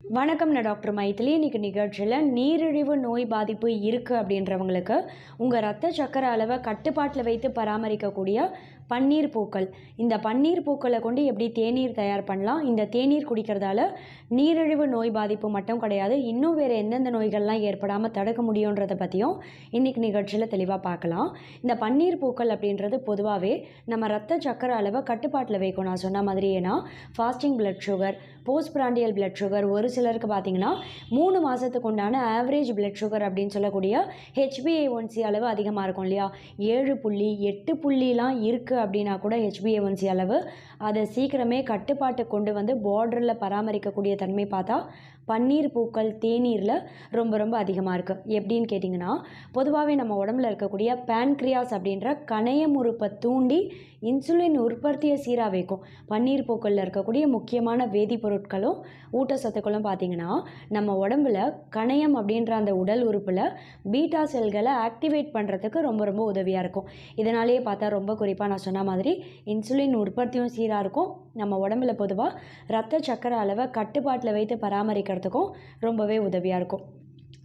வணக்கம் நான் டாக்டர் மைத்திலி இன்னைக்கு நிகழ்ச்சியில் நீரிழிவு நோய் பாதிப்பு இருக்குது அப்படின்றவங்களுக்கு உங்கள் ரத்த சக்கர அளவை கட்டுப்பாட்டில் வைத்து பராமரிக்கக்கூடிய பன்னீர் பூக்கள். இந்த பன்னீர் பூக்களை கொண்டு எப்படி தேநீர் தயார் பண்ணலாம்? இந்த தேநீர் குடிக்கிறதால நீரிழிவு நோய் பாதிப்பு மட்டும் கிடையாது இன்னும் வேறு எந்தெந்த நோய்கள்லாம் ஏற்படாமல் தடுக்க முடியுன்றதை பற்றியும் இன்றைக்கி நிகழ்ச்சியில் தெளிவாக பார்க்கலாம். இந்த பன்னீர் பூக்கள் அப்படின்றது பொதுவாகவே நம்ம ரத்த சக்கர அளவை கட்டுப்பாட்டில் வைக்கும். நான் சொன்ன மாதிரி ஏன்னா fasting blood sugar post prandial blood sugar ஒரு சிலருக்கு பார்த்தீங்கன்னா மூணு மாதத்துக்கு உண்டான ஆவரேஜ் பிளட் சுகர் அப்படின்னு சொல்லக்கூடிய ஹெச்பிஏ ஒன்சி அளவு அதிகமாக இருக்கும் இல்லையா? ஏழு புள்ளி எட்டு புள்ளிலாம் இருக்குது அப்படின்னா கூட ஹெச்பிஏஒன்சி அளவு. அதை சீக்கிரமே கட்டுப்பாட்டு கொண்டு வந்து பார்டரில் பராமரிக்கக்கூடிய தன்மை பார்த்தா பன்னீர் பூக்கள் தேநீரில் ரொம்ப ரொம்ப அதிகமாக இருக்குது எப்படின்னு கேட்டிங்கன்னா பொதுவாகவே நம்ம உடம்புல இருக்கக்கூடிய பேன்க்ரியாஸ் அப்படின்ற கணையம் உறுப்பை தூண்டி இன்சுலின் உற்பத்தியை சீராக வைக்கும். பன்னீர் பூக்களில் இருக்கக்கூடிய முக்கியமான வேதிப்பொருட்களும் ஊட்டச்சத்துக்களும் பார்த்திங்கன்னா நம்ம உடம்புல கணையம் அப்படின்ற அந்த உடல் உறுப்பில் பீட்டா செல்களை ஆக்டிவேட் பண்ணுறதுக்கு ரொம்ப ரொம்ப உதவியாக இருக்கும். இதனாலேயே பார்த்தா ரொம்ப குறிப்பாக நான் சொன்ன மாதிரி இன்சுலின் உற்பத்தியும் சீராக இருக்கும். நம்ம உடம்புல பொதுவாக ரத்த சக்கர அளவை கட்டுப்பாட்டில் வைத்து தடுக்கிறதுக்கும் ரொம்பவே உதவியாக இருக்கும்.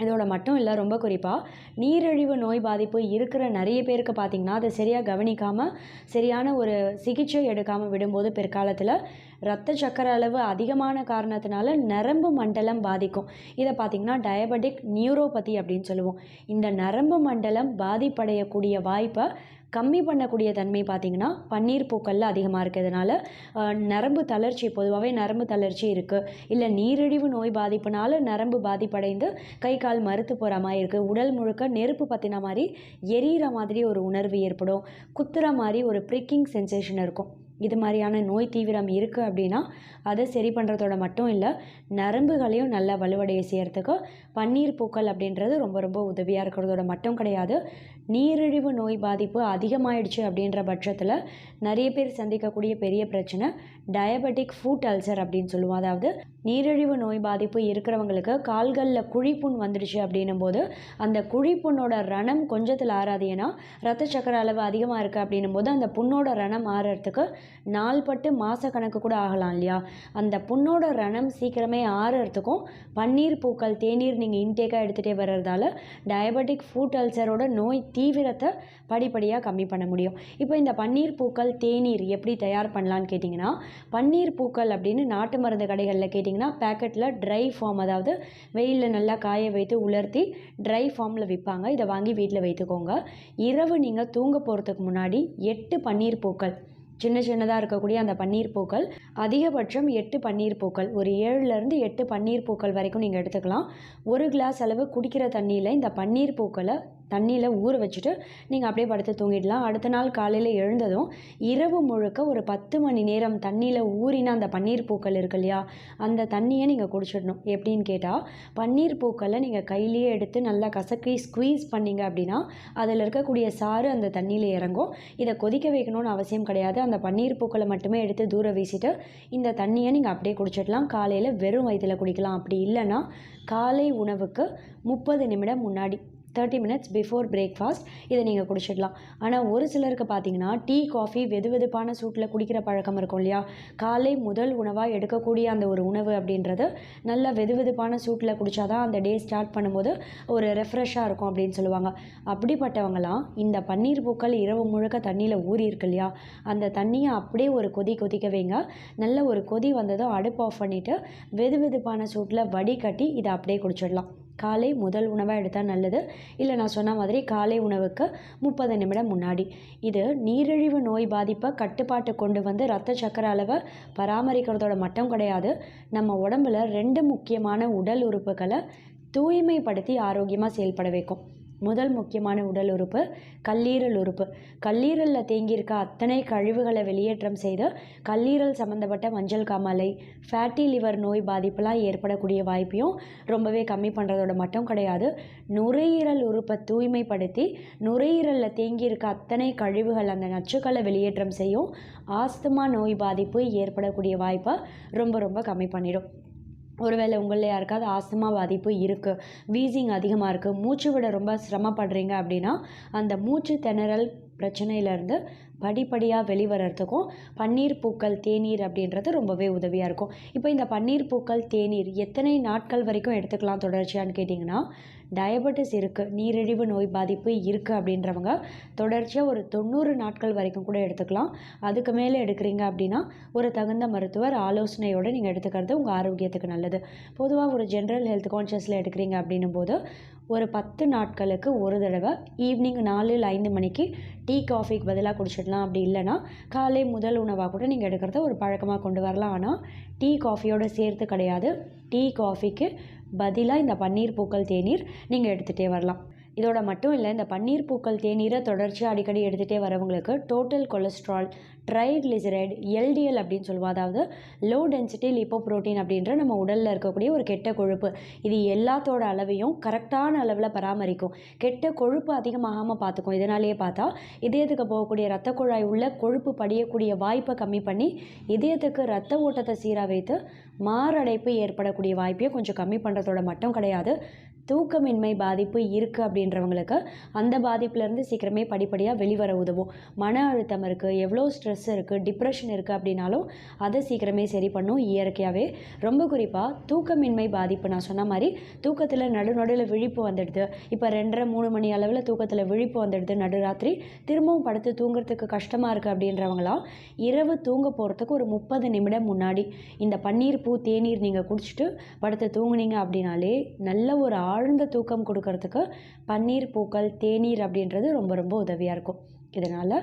இதோட மட்டும் இல்லை ரொம்ப குறிப்பாக நீரிழிவு நோய் பாதிப்பு இருக்கிற நிறைய பேருக்கு பார்த்திங்கன்னா அதை சரியாக கவனிக்காமல் சரியான ஒரு சிகிச்சை எடுக்காமல் விடும்போது பிற்காலத்தில் ரத்த சக்கர அளவு அதிகமான காரணத்தினால நரம்பு மண்டலம் பாதிக்கும். இதை பார்த்திங்கன்னா டயபெட்டிக் நியூரோபதி அப்படின்னு சொல்லுவோம். இந்த நரம்பு மண்டலம் பாதிப்படையக்கூடிய வாய்ப்பை கம்மி பண்ணக்கூடிய தன்மை பார்த்திங்கன்னா பன்னீர் பூக்களில் அதிகமாக இருக்கிறதுனால நரம்பு தளர்ச்சி பொதுவாகவே நரம்பு தளர்ச்சி இருக்குது இல்லை நீரிழிவு நோய் பாதிப்புனால நரம்பு பாதிப்படைந்து கை கால் மறுத்து போகிற மாதிரி இருக்குது உடல் முழுக்க நெருப்பு பற்றின மாதிரி எரியிற மாதிரி ஒரு உணர்வு ஏற்படும். குத்துற மாதிரி ஒரு ப்ரிக்கிங் சென்சேஷன் இருக்கும். இது மாதிரியான நோய் தீவிரம் இருக்குது அப்படின்னா அதை சரி பண்ணுறதோட மட்டும் இல்லை நரம்புகளையும் நல்லா வலுவடைய செய்கிறதுக்கு பன்னீர் பூக்கள் அப்படின்றது ரொம்ப ரொம்ப உதவியாக இருக்கிறதோட மட்டும் கிடையாது. நீரிழிவு நோய் பாதிப்பு அதிகமாயிடுச்சு அப்படின்ற பட்சத்தில் நிறைய பேர் சந்திக்கக்கூடிய பெரிய பிரச்சனை. டயபெட்டிக் ஃபுட் அல்சர் அப்படின்னு சொல்லுவோம். அதாவது நீரிழிவு நோய் பாதிப்பு இருக்கிறவங்களுக்கு கால்களில் குழிப்புண் வந்துடுச்சு அப்படின்னும் போது அந்த குழிப்புண்ணோட ரணம் கொஞ்சத்தில் ஆறாது. ஏன்னா ரத்த சக்கர அளவு அதிகமாக இருக்குது அப்படின்னும் போது அந்த புண்ணோட ரணம் ஆறுறதுக்கு நாள்பட்டு மாத கணக்கு கூட ஆகலாம் இல்லையா? அந்த புண்ணோட ரணம் சீக்கிரமே ஆறுறதுக்கும் பன்னீர் பூக்கள் தேநீர் நீங்கள் இன்டேக்காக எடுத்துகிட்டே வர்றதால டயபெட்டிக் ஃபுட் அல்சரோட நோய் தீவிரத்தை படிப்படியாக கம்மி பண்ண முடியும். இப்போ இந்த பன்னீர் பூக்கள் தேநீர் எப்படி தயார் பண்ணலான்னு கேட்டிங்கன்னா பன்னீர் பூக்கள் அப்படின்னு நாட்டு மருந்து கடைகளில் கேட்டிங்கன்னா பேக்கெட்டில் ட்ரை ஃபார்ம் அதாவது வெயிலில் நல்லா காய வைத்து உலர்த்தி ட்ரை ஃபார்மில் விற்பாங்க இதை வாங்கி வீட்டில் வைத்துக்கோங்க. இரவு நீங்கள் தூங்க போகிறதுக்கு முன்னாடி எட்டு பன்னீர் பூக்கள் சின்ன சின்னதாக இருக்கக்கூடிய அந்த பன்னீர் பூக்கள் அதிகபட்சம் எட்டு பன்னீர் பூக்கள் ஒரு ஏழுலேருந்து எட்டு பன்னீர் பூக்கள் வரைக்கும் நீங்கள் எடுத்துக்கலாம். ஒரு கிளாஸ் அளவு குடிக்கிற தண்ணியில் இந்த பன்னீர் பூக்களை தண்ணியில் ஊற வச்சுட்டு நீங்கள் அப்படியே படுத்து தூங்கிடலாம். அடுத்த நாள் காலையில் எழுந்ததும் இரவு முழுக்க ஒரு பத்து மணி நேரம் தண்ணியில் ஊறின அந்த பன்னீர் பூக்கள் இருக்கு இல்லையா? அந்த தண்ணியை நீங்கள் குடிச்சிடணும். எப்படின்னு கேட்டால் பன்னீர் பூக்களை நீங்கள் கையிலேயே எடுத்து நல்லா கசக்கி ஸ்க்வீஸ் பண்ணீங்க அப்படின்னா அதில் இருக்கக்கூடிய சாறு அந்த தண்ணியில் இறங்கும். இதை கொதிக்க வைக்கணும்னு அவசியம் கிடையாது. அந்த பன்னீர் பூக்களை மட்டுமே எடுத்து தூர வீசிட்டு இந்த தண்ணியை நீங்கள் அப்படியே குடிச்சிடலாம். காலையில் வெறும் வயிற்றில் குடிக்கலாம். அப்படி இல்லைன்னா காலை உணவுக்கு முப்பது நிமிடம் முன்னாடி தேர்ட்டி மினிட்ஸ் பிஃபோர் பிரேக்ஃபாஸ்ட் இதை நீங்கள் குடிச்சிடலாம். ஆனால் ஒரு சிலருக்கு பார்த்தீங்கன்னா டீ காஃபி வெது வெதுப்பான சூட்டில் குடிக்கிற பழக்கம் இருக்கும் இல்லையா? காலை முதல் உணவாக எடுக்கக்கூடிய அந்த ஒரு உணவு அப்படின்றது நல்ல வெது வெதுப்பான சூட்டில் குடித்தாதான் அந்த டே ஸ்டார்ட் பண்ணும்போது ஒரு ரெஃப்ரெஷ்ஷாக இருக்கும் அப்படின்னு சொல்லுவாங்க. அப்படிப்பட்டவங்களாம் இந்த பன்னீர் பூக்கள் இரவு முழுக்க தண்ணியில் ஊறி இருக்கு இல்லையா? அந்த தண்ணியை அப்படியே ஒரு கொதி கொதிக்க வைங்க. நல்ல ஒரு கொதி வந்ததும் அடுப்பு ஆஃப் பண்ணிவிட்டு வெது வெதுப்பான சூட்டில் வடிகட்டி இதை அப்படியே குடிச்சிடலாம். காலை முதல் உணவாக எடுத்தால் நல்லது. இல்லை நான் சொன்ன மாதிரி காலை உணவுக்கு முப்பது நிமிடம் முன்னாடி. இது நீரிழிவு நோய் பாதிப்பை கட்டுப்பாட்டு கொண்டு வந்து ரத்த சக்கர அளவை பராமரிக்கிறதோட மட்டும் கிடையாது. நம்ம உடம்புல ரெண்டு முக்கியமான உடல் உறுப்புகளை தூய்மைப்படுத்தி ஆரோக்கியமாக செயல்பட வைக்கும். முதல் முக்கியமான உடல் உறுப்பு கல்லீரல் உறுப்பு. கல்லீரலில் தேங்கியிருக்க அத்தனை கழிவுகளை வெளியேற்றம் செய்து கல்லீரல் சம்மந்தப்பட்ட மஞ்சள் காமாலை ஃபேட்டி லிவர் நோய் பாதிப்பெலாம் ஏற்படக்கூடிய வாய்ப்பையும் ரொம்பவே கம்மி பண்ணுறதோட மட்டும் கிடையாது. நுரையீரல் உறுப்பை தூய்மைப்படுத்தி நுரையீரலில் தேங்கியிருக்க அத்தனை கழிவுகள் அந்த நச்சுக்களை வெளியேற்றம் செய்யும் ஆஸ்துமா நோய் பாதிப்பு ஏற்படக்கூடிய வாய்ப்பை ரொம்ப ரொம்ப கம்மி பண்ணிடும். ஒருவேளை உங்களில் யாருக்காவது ஆஸ்துமா பாதிப்பு இருக்குது வீசிங் அதிகமாக இருக்குது மூச்சு விட ரொம்ப சிரமப்படுறீங்க அப்படின்னா அந்த மூச்சு திணறல் பிரச்சனையிலேருந்து படிப்படியாக வெளிவரத்துக்கும் பன்னீர் பூக்கள் தேநீர் அப்படின்றது ரொம்பவே உதவியாக இருக்கும். இப்போ இந்த பன்னீர் பூக்கள் தேநீர் எத்தனை நாட்கள் வரைக்கும் எடுத்துக்கலாம் தொடர்ச்சியான்னு கேட்டிங்கன்னா டயபெட்டிஸ் இருக்குது நீரிழிவு நோய் பாதிப்பு இருக்குது அப்படின்றவங்க தொடர்ச்சியாக ஒரு தொண்ணூறு நாட்கள் வரைக்கும் கூட எடுத்துக்கலாம். அதுக்கு மேலே எடுக்கிறீங்க அப்படின்னா ஒரு தகுந்த மருத்துவர் ஆலோசனையோடு நீங்கள் எடுத்துக்கிறது உங்கள் ஆரோக்கியத்துக்கு நல்லது. பொதுவாக ஒரு ஜென்ரல் ஹெல்த் கான்ஷியஸில் எடுக்கிறீங்க அப்படின்னும் போது ஒரு பத்து நாட்களுக்கு ஒரு தடவை ஈவினிங் நாலு ஐந்து மணிக்கு டீ காஃபிக்கு பதிலாக குடிச்சிடலாம் அப்படி இல்லைன்னா காலை முதல் உணவாக கூட நீங்கள் எடுக்கிறத ஒரு பழக்கமாக கொண்டு வரலாம். ஆனால் டீ காஃபியோட சேர்த்து கிடையாது. டீ காஃபிக்கு பதிலாக இந்த பன்னீர் பூக்கள் தேநீர் நீங்கள் எடுத்துகிட்டே வரலாம். இதோட மட்டும் இல்லை இந்த பன்னீர் பூக்கள் தேநீரை தொடர்ச்சியாக அடிக்கடி எடுத்துகிட்டே வரவங்களுக்கு டோட்டல் கொலஸ்ட்ரால் ட்ரைக்ளிசரைட் எல்டிஎல் அப்படின்னு சொல்லுவோம். அதாவது லோ டென்சிட்டி லிப்போப்ரோட்டீன் அப்படின்ற நம்ம உடலில் இருக்கக்கூடிய ஒரு கெட்ட கொழுப்பு. இது எல்லாத்தோட அளவையும் கரெக்டான அளவில் பராமரிக்கும். கெட்ட கொழுப்பு அதிகமாகாமல் பார்த்துக்கும் இதனாலேயே பார்த்தா இதயத்துக்கு போகக்கூடிய ரத்த குழாய் உள்ள கொழுப்பு படியக்கூடிய வாய்ப்பை கம்மி பண்ணி இதயத்துக்கு ரத்த ஓட்டத்தை சீராக வைத்து மாரடைப்பு ஏற்படக்கூடிய வாய்ப்பையும் கொஞ்சம் கம்மி பண்ணுறதோட மட்டும் கிடையாது. தூக்கமின்மை பாதிப்பு இருக்குது அப்படின்றவங்களுக்கு அந்த பாதிப்புலேருந்து சீக்கிரமே படிப்படியாக வெளிவர உதவும். மன அழுத்தம் இருக்குது எவ்வளோ ஸ்ட்ரெஸ் இருக்குது டிப்ரெஷன் இருக்குது அப்படின்னாலும் அதை சீக்கிரமே சரி பண்ணும் இயற்கையாகவே ரொம்ப குறிப்பாக தூக்கமின்மை பாதிப்பு நான் சொன்ன மாதிரி தூக்கத்தில் நடுநடுவில் விழிப்பு வந்துடுது. இப்போ ரெண்டரை மூணு மணி அளவில் தூக்கத்தில் விழிப்பு வந்துடுது. நடுராத்திரி திரும்பவும் படுத்து தூங்குறதுக்கு கஷ்டமாக இருக்குது அப்படின்றவங்களாம் இரவு தூங்க போகிறதுக்கு ஒரு முப்பது நிமிடம் முன்னாடி. இந்த பன்னீர் பூ தேநீர் நீங்கள் குடிச்சிட்டு படுத்து தூங்குனீங்க அப்படின்னாலே நல்ல ஒரு ஆழ்ந்த தூக்கம் கொடுக்கறதுக்கு பன்னீர் பூக்கள் தேநீர் அப்படின்றது ரொம்ப ரொம்ப உதவியாக இருக்கும். இதனால்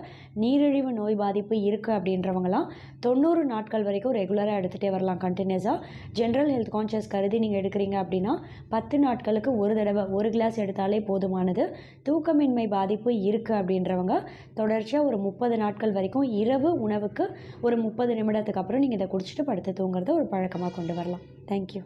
நீரிழிவு நோய் பாதிப்பு இருக்குது அப்படின்றவங்களாம் தொண்ணூறு நாட்கள் வரைக்கும் ரெகுலராக எடுத்துகிட்டே வரலாம் கண்டினியூஸாக ஜென்ரல் ஹெல்த் கான்ஷியஸ் கருதி நீங்கள் எடுக்கிறீங்க அப்படின்னா பத்து நாட்களுக்கு ஒரு தடவை ஒரு கிளாஸ் எடுத்தாலே போதுமானது. தூக்கமின்மை பாதிப்பு இருக்குது அப்படின்றவங்க தொடர்ச்சியாக ஒரு முப்பது நாட்கள் வரைக்கும் இரவு உணவுக்கு ஒரு முப்பது நிமிடத்துக்கு அப்புறம் நீங்கள் இதை குடிச்சிட்டு படுத்து தூங்குறத ஒரு பழக்கமாக கொண்டு வரலாம். தேங்க்யூ